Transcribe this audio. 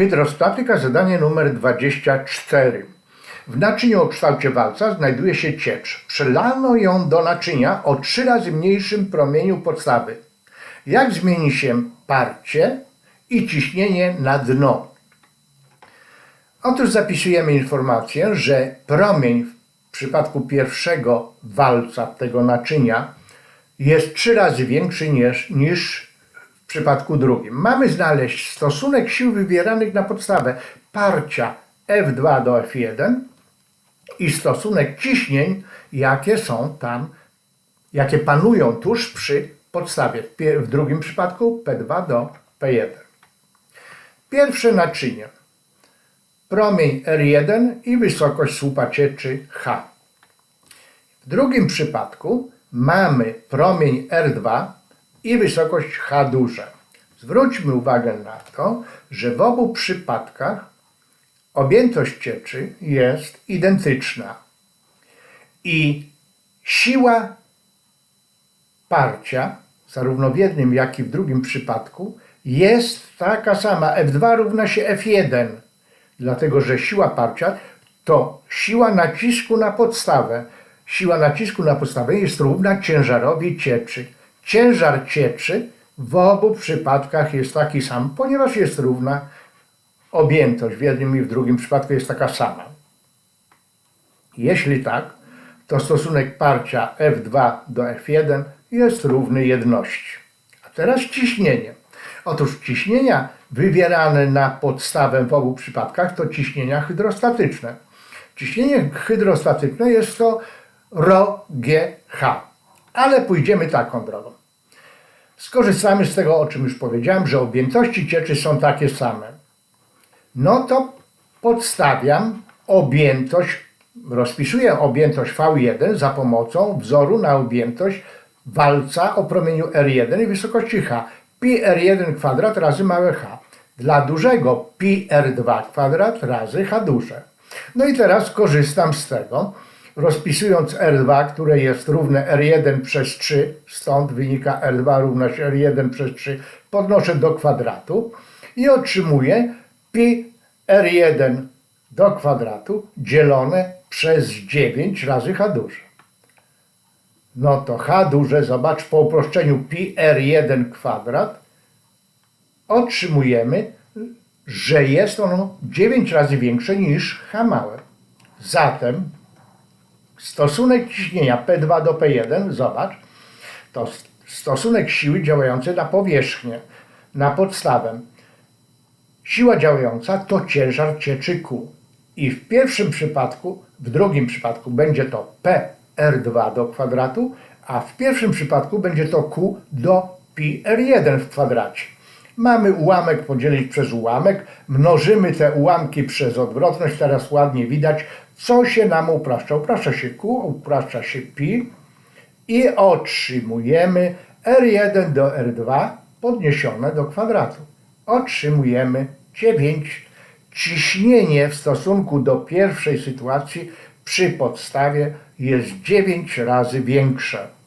Hydrostatyka, zadanie numer 24. W naczyniu o kształcie walca znajduje się ciecz. Przelano ją do naczynia o trzy razy mniejszym promieniu podstawy. Jak zmieni się parcie i ciśnienie na dno? Otóż zapisujemy informację, że promień w przypadku pierwszego walca tego naczynia jest trzy razy większy niż, niż przypadku drugim. Mamy znaleźć stosunek sił wywieranych na podstawę parcia F2 do F1 i stosunek ciśnień, jakie są tam, jakie panują tuż przy podstawie. W drugim przypadku P2 do P1. Pierwsze naczynie. Promień R1 i wysokość słupa cieczy H. W drugim przypadku mamy promień R2 i wysokość H duże. Zwróćmy uwagę na to, że w obu przypadkach objętość cieczy jest identyczna i siła parcia, zarówno w jednym, jak i w drugim przypadku, jest taka sama. F2 równa się F1, dlatego że siła parcia to siła nacisku na podstawę. Siła nacisku na podstawę jest równa ciężarowi cieczy. Ciężar cieczy w obu przypadkach jest taki sam, ponieważ jest równa objętość. W jednym i w drugim przypadku jest taka sama. Jeśli tak, to stosunek parcia F2 do F1 jest równy jedności. A teraz ciśnienie. Otóż ciśnienia wywierane na podstawę w obu przypadkach to ciśnienia hydrostatyczne. Ciśnienie hydrostatyczne jest to ρGH. Ale pójdziemy taką drogą. Skorzystamy z tego, o czym już powiedziałem, że objętości cieczy są takie same. No to podstawiam objętość, rozpisuję objętość V1 za pomocą wzoru na objętość walca o promieniu R1 i wysokości H. Pi R1 kwadrat razy małe h. Dla dużego pi R2 kwadrat razy h duże. No i teraz korzystam z tego, rozpisując R2, które jest równe R1 przez 3, stąd wynika R2 równa się R1 przez 3, podnoszę do kwadratu i otrzymuję pi R1 do kwadratu dzielone przez 9 razy h duże. No to h duże, zobacz, po uproszczeniu pi r1 kwadrat otrzymujemy, że jest ono 9 razy większe niż h małe. Zatem stosunek ciśnienia P2 do P1, zobacz, to stosunek siły działającej na powierzchnię, na podstawę. Siła działająca to ciężar cieczy Q. I w pierwszym przypadku, w drugim przypadku będzie to PR2 do kwadratu, a w pierwszym przypadku będzie to Q do pi R1 w kwadracie. Mamy ułamek podzielić przez ułamek, mnożymy te ułamki przez odwrotność, teraz ładnie widać, co się nam upraszcza. Upraszcza się Q, upraszcza się pi i otrzymujemy R1 do R2 podniesione do kwadratu. Otrzymujemy 9. Ciśnienie w stosunku do pierwszej sytuacji przy podstawie jest 9 razy większe.